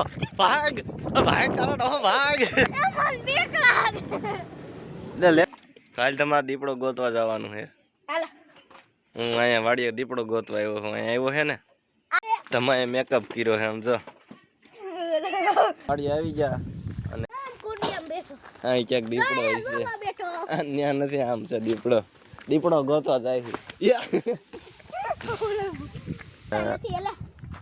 દીપડો ભાગ ભાગ. તારો ડોહો ભાગ કાલ તમારે દીપડો ગોતવા જવાનું છે. હું અહીંયા વાડીએ દીપડો ગોતવા આવ્યો હું અહીંયા આવ્યો છે ને? તમારે મેકઅપ કર્યો છે આમ જો. વાડી આવી ગયા. અને અહીં ક્યાંક દીપડો હોય છે. ન્યા નથી આમ છે દીપડો. દીપડો ગોતવા જાય છે.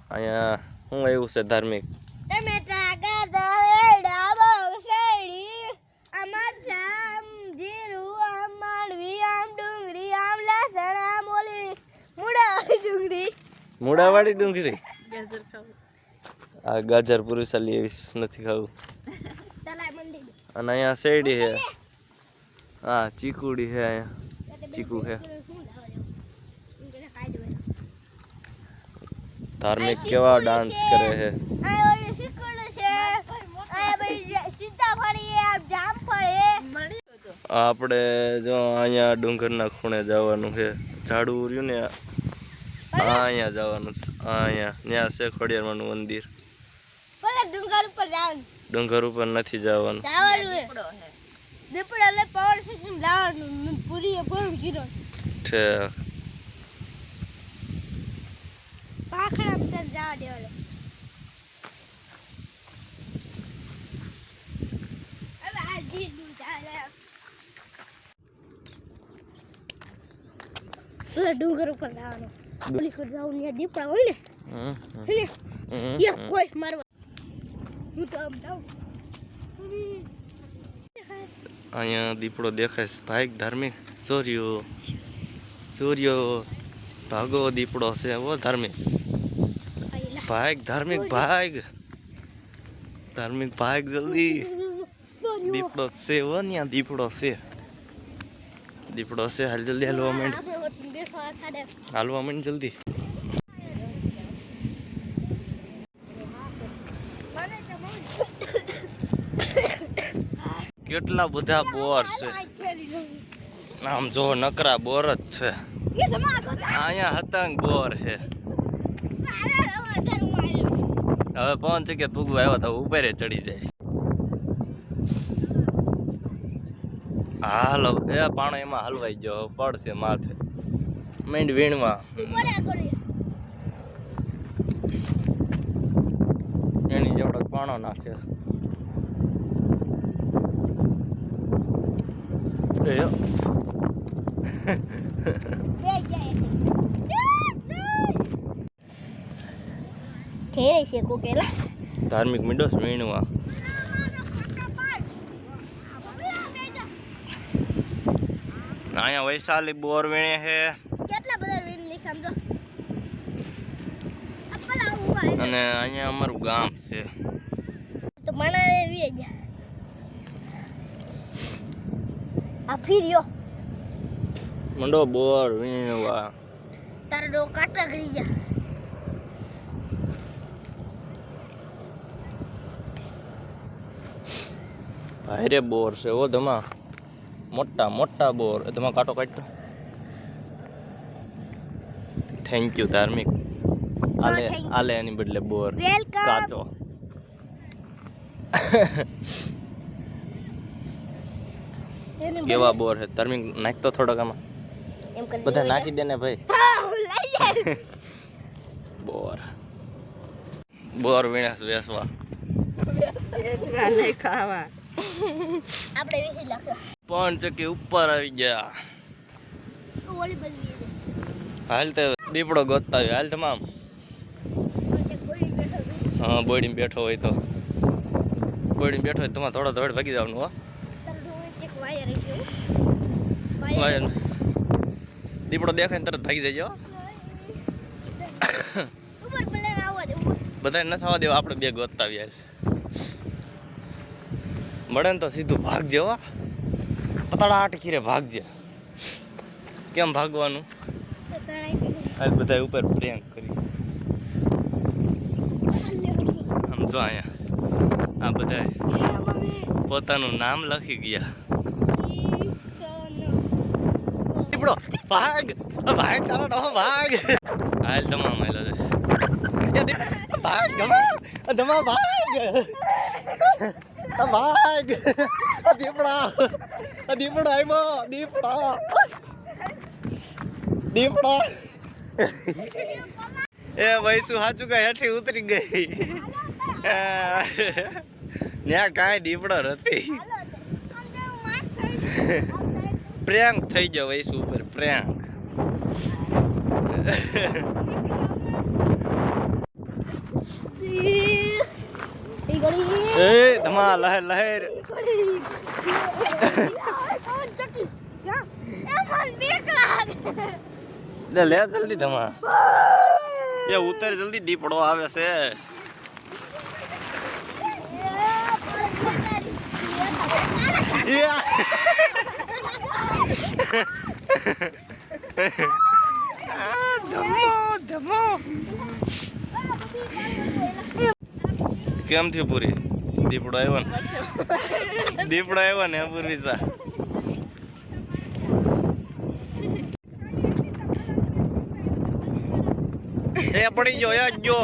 અહીંયા શું આવ્યું છે ધાર્મિક ટમેટા ગાજર એડા બગ શેરડી આમ મરચાં આમ જીરું આમ માંડવી આમ ડુંગળી આમ લસણ આમ ઓલી મૂળાવાળી ડુંગળી? મૂળાવાળી ડુંગળી આ ગાજર પુરુષાલી એવી નથી ખાવું. અને અહીંયા શેરડી છે. હા ચીકુડી છે અહીંયા. ચીકુ છે. ધાર્મિક કેવા ડાન્સ કરે છે. આપણે જો અહીંયા ડુંગરના ખૂણે જવાનું છે. ઝાડુ રહ્યું ને અહીંયા જવાનું અહીંયા. ત્યાં છે ખોડિયારમાંનું મંદિર. ભલે ડુંગર ઉપર જવાનું. ડુંગર ઉપર નથી જવાનું. દીપડો એટલે પાવર સ્ટેશન લાવવાનું પૂરી પૂરું કીધું છે. પાખડા પર જવા દેવાનો. હવે આ ચાલે ડુંગર ઉપર જવાનું. ઓલી પર જવું ને દીપડા હોય ને. હમ, એક. કોઈ મારવા. હું તો આમ જાઉં. અહીંયા દીપડો દેખાય ભાઈ ધાર્મિક. ચોર્યો ચોર્યો ભાગો દીપડો છે ઓ ધાર્મિક. ભાગ ધાર્મિક ભાગ ધાર્મિક ભાગ જલ્દી. દીપડો છે ઓ ત્યાં દીપડો છે. દીપડો છે હાલ જલ્દી હાલવા માંડ. હાલવા માંડ જલ્દી. કેટલા બધા બોર છે. આમ જો નકરા બોર જ છે. અહીંયા હતંગ બોર છે. હવે પહોંચી કે પૂગવા આવ્યો તો ઉપરે ચડી જાય. હાલો એ પાણો એમાં હલવાઈ ગયો પડશે માથે. મીંડ વીણવા. એની જેવડો પાણો નાખે છે. ધાર્મિક મીડો વીણવા. અહીંયા વૈશાલી બોર વીણે છે. કેટલા બધા જો. ઊભા છે. અને અહીંયા અમારું ગામ છે. તો મને વી ગયા. આ ફીર્યો. મંડો બોર વીણવા તારો ડો કાટા ગળી ગયા. ભાઈરે બોર છે ઓ ધમા મોટા મોટા બોર. ધમા કાંટો કાઢતો. થેન્ક યુ ધાર્મિક. આલે. આલે એની બદલે બોર. કાચો. કેવા બોર છે? ધાર્મિક નાખતો થોડોક આમાં. બધા નાખી દે ને ભાઈ. હા હું બોર. બોર વિનાશ વેસવા. આપણે વિશે લખ્યો પણ ચકી ઉપર આવી ગયા. હાલ તો દીપડો ગોતતા આવ્યો હાલ તમામ. હા બોડીમાં બેઠો હોય તો. બોડીમાં બેઠો હોય તો તમારે થોડો થોડો ભાગી જવાનું હો. વાયર દીપડો દેખાય તરત ભાગી જજો બધાને ન થવા દેવા આપણે બે ગોતતા આવ્યા મળે ને તો સીધું ભાગ હો. પતળાટ કીરે ભાગજે. કેમ ભાગવાનું? આજ બધા ઉપર પ્રેમ કરી. આમ જો અહીંયા, આ બધા પોતાનું નામ લખી ગયા. દીપડો, ભાગ! ભાગ તારો ડોહો ભાગ! હાલ તમામ હાલો છે. ભાગ ધમા ધમા ભાગ! ભાગ! દીપડા દીપડા આવ્યો દીપડા દીપડા એ ભાઈ શું સાચું કઈ હેઠી ઉતરી ગઈ. ત્યાં કાંઈ દીપડો નથી. પ્રેંક થઈ ગયો વૈસુ ઉપર પ્રેંક ધમા લહેર લહેર. લે જલ્દી ધમા. એ ઉતર જલ્દી, દીપડો આવે છે. ધમો ધમો. કેમ થયું પૂરી? દીપડો આવ્યો ને. દીપડો આવ્યો ને પૂર્વી સા એ પડી ગયો યાદ જો